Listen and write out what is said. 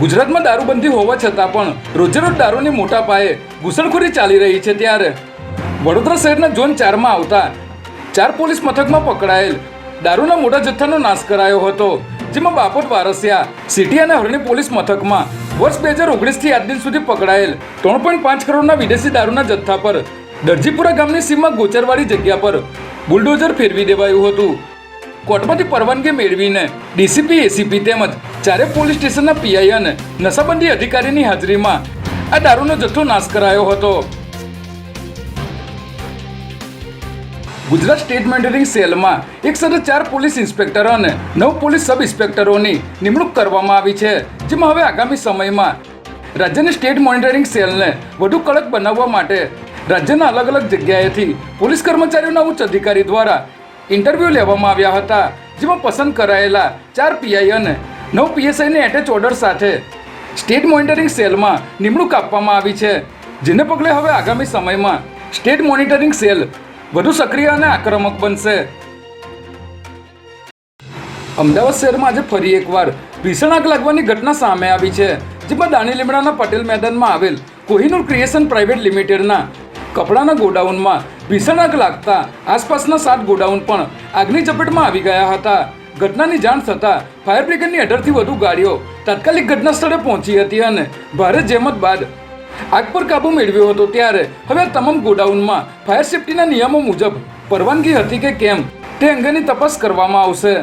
ગુજરાતમાં દારૂબંધી હોવા છતાં પણ રોજેરોજ દારૂની મોટા પાયે ઘૂસણખોરી ચાલી રહી છે ત્યારે વડોદરા શહેરના ઝોન ચારમાં આવતા ચાર પોલીસ મથકમાં પકડાયેલ દારૂના મોટા જથ્થાનો નાશ કરાયો હતો, જેમાં બાપોટ વારસિયા, સિટી અને હરણી પોલીસ મથકમાં વર્ષ બે હજાર ઓગણીસથી આજ દિન સુધી પકડાયેલ ત્રણ પોઈન્ટ પાંચ કરોડના વિદેશી દારૂના જથ્થા પર દરજીપુરા ગામની સીમમાં ગોચરવાળી જગ્યા પર બુલડોઝર ફેરવી દેવાયું હતું. કોર્ટમાંથી પરવાનગી મેળવીને ડીસીપી, એસીપી તેમજ ચારે પોલીસ સ્ટેશનના પીઆઈ અને નશાબંધી અધિકારીની હાજરીમાં આ દારૂનો જથ્થો નાશ કરાયો હતો. ગુજરાત સ્ટેટ મોનિટરિંગ સેલમાં એક સાથે ચાર પોલીસ ઇન્સ્પેક્ટર અને નવ પોલીસ સબ ઇન્સ્પેક્ટરોની નિમણૂક કરવામાં આવી છે, જેમાં હવે આગામી સમયમાં રાજ્યની સ્ટેટ મોનિટરિંગ સેલને વધુ કડક બનાવવા માટે રાજ્યના અલગ અલગ જગ્યાએથી પોલીસ કર્મચારીઓના ઉચ્ચ અધિકારી દ્વારા ઇન્ટરવ્યૂ લેવામાં આવ્યા હતા, જેમાં પસંદ કરાયેલા ચાર પીઆઈ અને નવ પીએસઆઈને એટેચ ઓર્ડર સાથે સ્ટેટ મોનિટરિંગ સેલમાં નિમણૂક આપવામાં આવી છે. જેને પગલે હવે આગામી સમયમાં સ્ટેટ મોનિટરિંગ સેલ વધુ સક્રિય અને આક્રમક બનશે. અમદાવાદ શહેરમાં આજે ફરી એકવાર ભીષણ આગ લાગવાની ઘટના સામે આવી છે, જેમાં દાણી લીમડાના પટેલ મેદાનમાં આવેલ કોહિનૂર ક્રિએશન પ્રાઇવેટ લિમિટેડના કપડાના ગોડાઉનમાં ભીષણ આગ લાગતા આસપાસના સાત ગોડાઉન પણ આગની ચપેટમાં આવી ગયા હતા. ઘટનાની જાણ થતાં ફાયર બ્રિગેડની અઢારથી વધુ ગાડીઓ તાત્કાલિક ઘટના સ્થળે પહોંચી હતી અને ભારે જહેમત બાદ આગ પર કાબુ મેળવ્યો હતો. ત્યારે હવે તમામ ગોડાઉનમાં ફાયર સેફટીના નિયમો મુજબ પરવાનગી હતી કે કેમ તે અંગેની તપાસ કરવામાં આવશે.